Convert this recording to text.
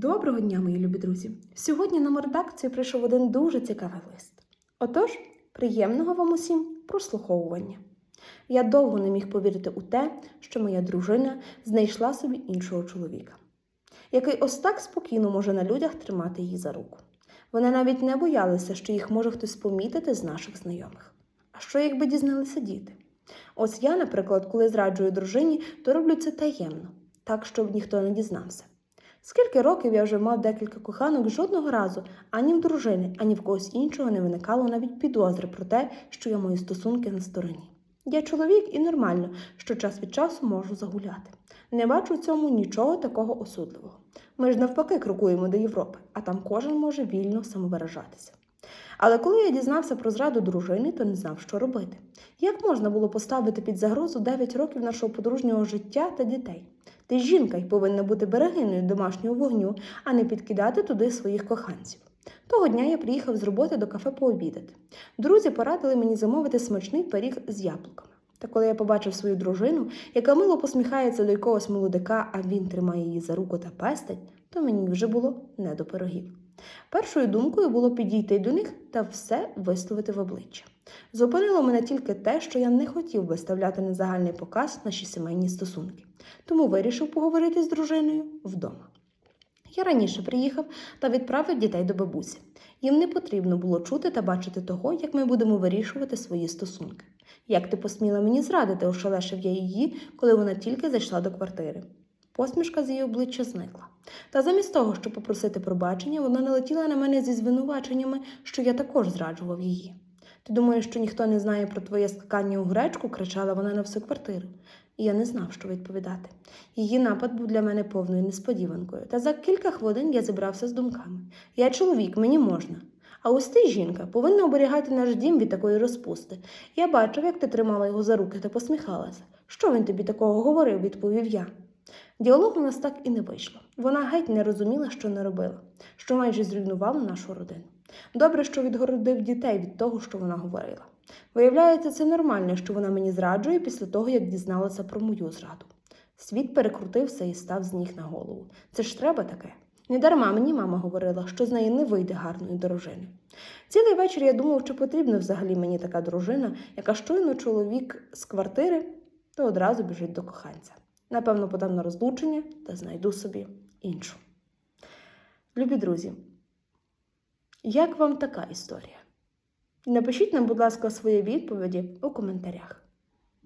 Доброго дня, мої любі друзі! Сьогодні на редакцію прийшов один дуже цікавий лист. Отож, приємного вам усім прослуховування. Я довго не міг повірити у те, що моя дружина знайшла собі іншого чоловіка, який ось так спокійно може на людях тримати її за руку. Вони навіть не боялися, що їх може хтось помітити з наших знайомих. А що, якби дізналися діти? Ось я, наприклад, коли зраджую дружині, то роблю це таємно, так, щоб ніхто не дізнався. Скільки років я вже мав декілька коханок, жодного разу ані в дружини, ані в когось іншого не виникало навіть підозри про те, що я мої стосунки на стороні. Я чоловік і нормально, що час від часу можу загуляти. Не бачу в цьому нічого такого осудливого. Ми ж навпаки крокуємо до Європи, а там кожен може вільно самовиражатися. Але коли я дізнався про зраду дружини, то не знав, що робити. Як можна було поставити під загрозу 9 років нашого подружнього життя та дітей? Ти жінка й повинна бути берегиною домашнього вогню, а не підкидати туди своїх коханців. Того дня я приїхав з роботи до кафе пообідати. Друзі порадили мені замовити смачний пиріг з яблуками. Та коли я побачив свою дружину, яка мило посміхається до якогось молодика, а він тримає її за руку та пестить, то мені вже було не до пирогів. Першою думкою було підійти до них та все висловити в обличчя. Зупинило мене тільки те, що я не хотів виставляти на загальний показ наші сімейні стосунки, тому вирішив поговорити з дружиною вдома. Я раніше приїхав та відправив дітей до бабусі. Їм не потрібно було чути та бачити того, як ми будемо вирішувати свої стосунки. Як ти посміла мені зрадити, ошелешив я її, коли вона тільки зайшла до квартири. Посмішка з її обличчя зникла. Та замість того, щоб попросити пробачення, вона налетіла на мене зі звинуваченнями, що я також зраджував її. Ти думаєш, що ніхто не знає про твоє скакання у гречку, кричала вона на всю квартиру. І я не знав, що відповідати. Її напад був для мене повною несподіванкою, та за кілька хвилин я зібрався з думками. Я чоловік, мені можна. А ось ти, жінка, повинна оберігати наш дім від такої розпусти. Я бачив, як ти тримала його за руки та посміхалася. Що він тобі такого говорив, відповів я. Діалог у нас так і не вийшло. Вона геть не розуміла, що не робила, що майже зруйнувала нашу родину. Добре, що відгородив дітей від того, що вона говорила. Виявляється, це нормально, що вона мені зраджує після того, як дізналася про мою зраду. Світ перекрутився і став з ніг на голову. Це ж треба таке. Недарма мені мама говорила, що з неї не вийде гарної дружини. Цілий вечір я думав, чи потрібна взагалі мені така дружина, яка щойно чоловік з квартири, то одразу біжить до коханця. Напевно, подам на розлучення та знайду собі іншу. Любі друзі, як вам така історія? Напишіть нам, будь ласка, свої відповіді у коментарях.